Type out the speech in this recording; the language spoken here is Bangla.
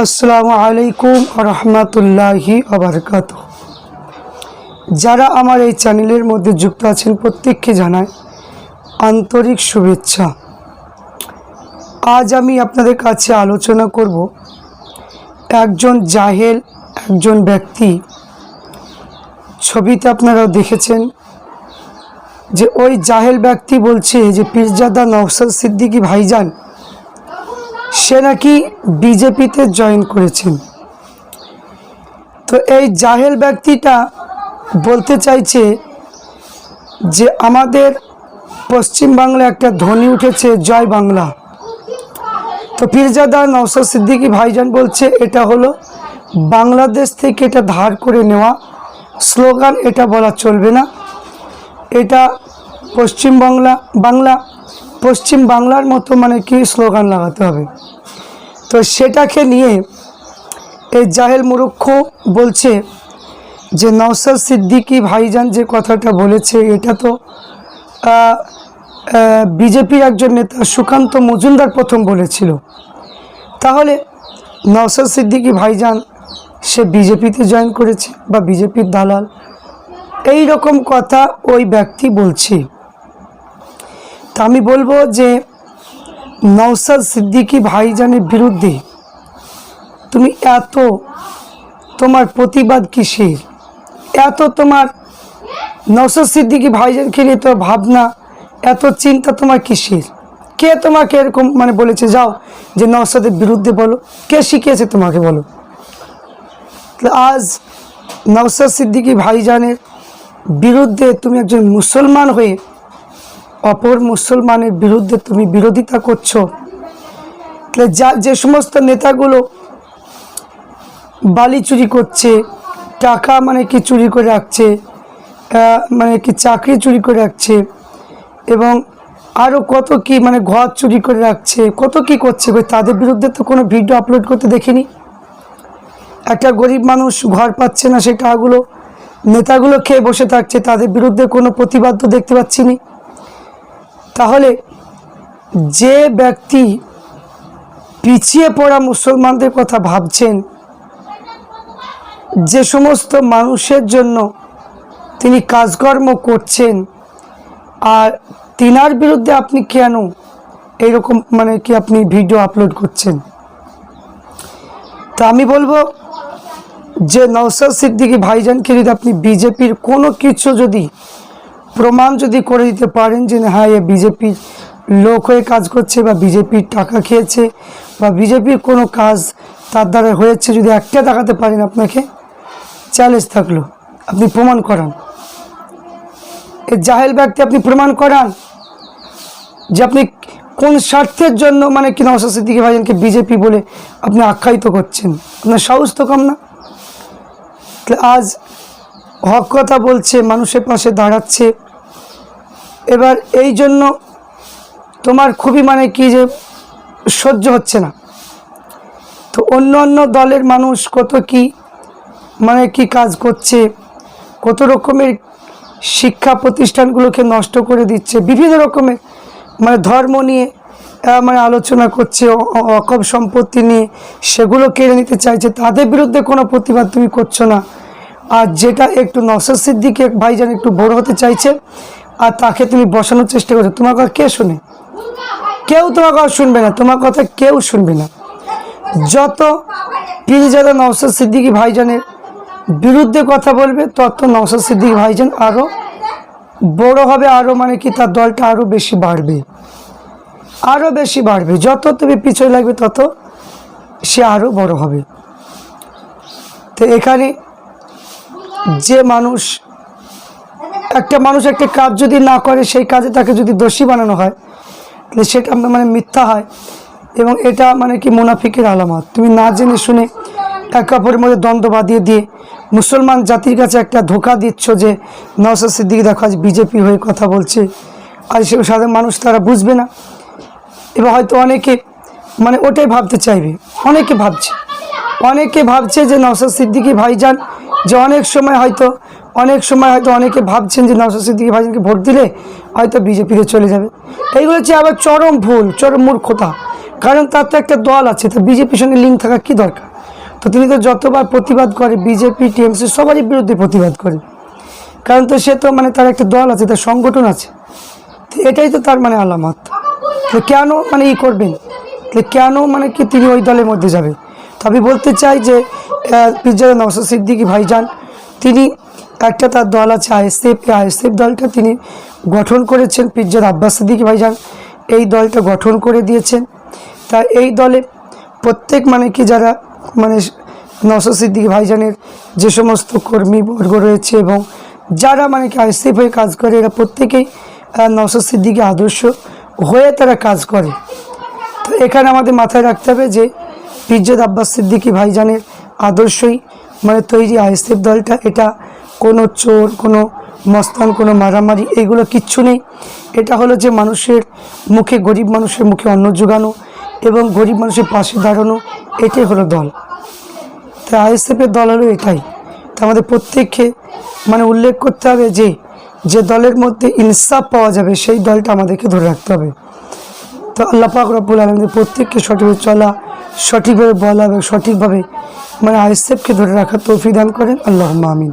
আসসালামু আলাইকুম রহমতুল্লাহি আবরকাত। যারা আমার এই চ্যানেলের মধ্যে যুক্ত আছেন প্রত্যেককে জানায় আন্তরিক শুভেচ্ছা। আজ আমি আপনাদের কাছে আলোচনা করব একজন জাহেল, একজন ব্যক্তি। ছবিতে আপনারা দেখেছেন যে ওই জাহেল ব্যক্তি বলছে যে পীরজাদা নওসাদ সিদ্দিকী ভাইজান সে নাকি বিজেপিতে জয়েন করেছেন তো এই জাহেল ব্যক্তিটা বলতে চাইছে যে আমাদের পশ্চিম বাংলা একটা ধ্বনি উঠেছে, জয় বাংলা। তো পীরজাদা নওসাদ সিদ্দিকী ভাইজান বলছে, এটা হলো বাংলাদেশ থেকে এটা ধার করে নেওয়া স্লোগান, এটা বলা চলবে না। এটা পশ্চিম বাংলা বাংলা পশ্চিম বাংলার মতো মানে কি স্লোগান লাগাতে হবে। তো সেটাকে নিয়ে এই জাহেল মুরুক্ষ বলছে যে নওসাদ সিদ্দিকী ভাইজান যে কথাটা বলেছে, এটা তো বিজেপির একজন নেতা সুকান্ত মজুমদার প্রথম বলেছিল। তাহলে নওসাদ সিদ্দিকী ভাইজান, সে বিজেপিতে জয়েন করেছে বা বিজেপির দালাল? এই রকম কথা ওই ব্যক্তি বলছে। তা আমি বলব যে নওসাদ সিদ্দিকী ভাইজানের বিরুদ্ধে তুমি এত তোমার প্রতিবাদ কিসের? এত তোমার নওসাদ সিদ্দিকি ভাইজানকে নিয়ে তোর ভাবনা, এত চিন্তা তোমার কিসের? কে তোমাকে এরকম মানে বলেছে, যাও, যে নওসাদের বিরুদ্ধে বলো। কে শিখিয়েছে তোমাকে বলো? আজ নওসাদ সিদ্দিকী ভাইজানের বিরুদ্ধে তুমি একজন মুসলমান হয়ে অপর মুসলমানের বিরুদ্ধে তুমি বিরোধিতা করছ। তাহলে যা, যে সমস্ত নেতাগুলো বালি চুরি করছে, টাকা মানে কি চুরি করে রাখছে মানে কি চাকরি চুরি করে রাখছে, এবং আরও কত কি মানে ঘর চুরি করে রাখছে, কত কি করছে তাদের বিরুদ্ধে তো কোনো ভিডিও আপলোড করতে দেখিনি। একটা গরিব মানুষ ঘর পাচ্ছে না সেই টাকাগুলো, নেতাগুলো খেয়ে বসে থাকছে, তাদের বিরুদ্ধে কোনো প্রতিবাদ তো দেখতে পাচ্ছি না। তাহলে যে ব্যক্তি পিছিয়ে পড়া মুসলমানদের কথা ভাবছেন, যে সমস্ত মানুষের জন্য তিনি কাজকর্ম করছেন, আর তিনার বিরুদ্ধে আপনি কেন এইরকম মানে কি আপনি ভিডিও আপলোড করছেন? তা আমি বলব যে নওসাদ সিদ্দিকী ভাইজানকে যদি আপনি বিজেপির কোনো কিছু যদি প্রমাণ যদি করে দিতে পারেন যে হ্যাঁ এ বিজেপির লোক হয়ে কাজ করছে বা বিজেপির টাকা খেয়েছে বা বিজেপির কোনো কাজ তার দ্বারা হয়েছে, যদি একটা দেখাতে পারেন আপনাকে চ্যালেঞ্জ থাকল, আপনি প্রমাণ করান। এ জাহেল ব্যক্তি আপনি প্রমাণ করান যে আপনি কোন স্বার্থের জন্য মানে কি নওসাদ সিদ্দিকী ভাইজানকে বিজেপি বলে আপনি আখ্যায়িত করছেন। আপনার সাহস তো কম না। আজ হক কথা বলছে, মানুষের পাশে দাঁড়াচ্ছে। এবার এই জন্য তোমার খুবই মানে কি যে সহ্য হচ্ছে না। তো অন্য অন্য দলের মানুষ কত কি মানে কি কাজ করছে, কত রকমের শিক্ষা প্রতিষ্ঠানগুলোকে নষ্ট করে দিচ্ছে, বিভিন্ন রকমের মানে ধর্ম নিয়ে মানে আলোচনা করছে অকব সম্পত্তি নিয়ে, সেগুলো কেড়ে নিতে চাইছে, তাদের বিরুদ্ধে কোনো প্রতিবাদ তুমি করছ না। আর যেটা একটু নসর সিদ্দিকে ভাইজান একটু বড় হতে চাইছে, আর তাকে তুমি বসানোর চেষ্টা করছ। তোমার কথা কে শুনে? কেউ তোমার কথা শুনবে না, তোমার কথা কেউ শুনবে না। যত পিরিজাদা নওসাদ সিদ্দিকী ভাইজানের বিরুদ্ধে কথা বলবে, তত নওসাদ সিদ্দিকী ভাইজান আরও বড় হবে আরও মানে কি তার দলটা আরও বেশি বাড়বে। আরও বেশি বাড়বে। যত তুমি পিছনে লাগবে, তত সে আরও বড় হবে। তো এখানে যে মানুষ, একটা মানুষ একটা কাজ যদি না করে, সেই কাজে তাকে যদি দোষী বানানো হয়, তাহলে সেটা মানে মিথ্যা হয়। এবং এটা মানে কি মুনাফিকের আলামত। তুমি না জেনে শুনে এক অপরের মধ্যে দ্বন্দ্ব বাঁধিয়ে দিয়ে মুসলমান জাতির কাছে একটা ধোকা দিচ্ছ যে নওসাদ সিদ্দিকি দেখো আজ বিজেপি হয়ে কথা বলছে। আর সে সাধারণ মানুষ তারা বুঝবে না। এবার হয়তো অনেকে মানে ওটাই ভাবতে চাইবে। অনেকে ভাবছে। অনেকে ভাবছে যে নওসাদ সিদ্দিকি ভাইজান যে অনেক সময় হয়তো, অনেক সময় হয়তো অনেকে ভাবছেন যে নওসাদ সিদ্দিকী ভাইজানকে ভোট দিলে হয়তো বিজেপিতে চলে যাবে। এইগুলো হচ্ছে আবার চরম ভুল, চরম মূর্খতা। কারণ তার তো একটা দল আছে, তো বিজেপির সঙ্গে লিঙ্ক থাকা কি দরকার? তো তিনি তো যতবার প্রতিবাদ করে বিজেপি টিএমসি সবারই বিরুদ্ধে প্রতিবাদ করে। কারণ তো সে তো মানে তার একটা দল আছে, তার সংগঠন আছে। তো এটাই তো তার মানে আলামত। তো কেন মানে ই করবেন? তো কেন মানে কি তিনি ওই দলের মধ্যে যাবে তো আমি বলতে চাই যে পিজ্জা নওসাদ সিদ্দিকি ভাইজান, তিনি একটা তার দল আছে আইএসএফ। এই আইএসএফ দলটা তিনি গঠন করেছেন পিজ্জার আব্বাস সিদ্দিকি ভাইজান। এই দলটা গঠন করে দিয়েছেন। তা এই দলে প্রত্যেক মানে কি যারা মানে নওসাদ সিদ্দিকি ভাইজানের যে সমস্ত কর্মীবর্গ রয়েছে এবং যারা মানে কি আইএসএফ হয়ে কাজ করে, এরা প্রত্যেকেই নওসাদ সিদ্দিকি আদর্শ হয়ে তারা কাজ করে। তো এখানে আমাদের মাথায় রাখতে হবে যে পিজ্জাদ আব্বাস সিদ্দিকি ভাইজানের আদর্শই। মানে তৈরি আইএসএফ দলটা, এটা কোনো চোর, কোনো মস্তান, কোনো মারামারি, এগুলো কিচ্ছু নেই। এটা হলো যে মানুষের মুখে গরিব মানুষের মুখে অন্ন যোগানো এবং গরিব মানুষের পাশে দাঁড়ানো, এটাই হলো দল। তো আইএসএফের দল হলো এটাই। তো আমাদের প্রত্যেককে মানে উল্লেখ করতে হবে যে যে দলের মধ্যে ইনসাফ পাওয়া যাবে, সেই দলটা আমাদেরকে ধরে রাখতে হবে। তো আল্লাহ পাক রব্বুল আলমদের প্রত্যেককে সঠিকভাবে চলা সঠিকভাবে বলা এবং সঠিকভাবে মানে আইসেফকে ধরে রাখার তৌফিক দান করেন। আল্লাহ আমিন।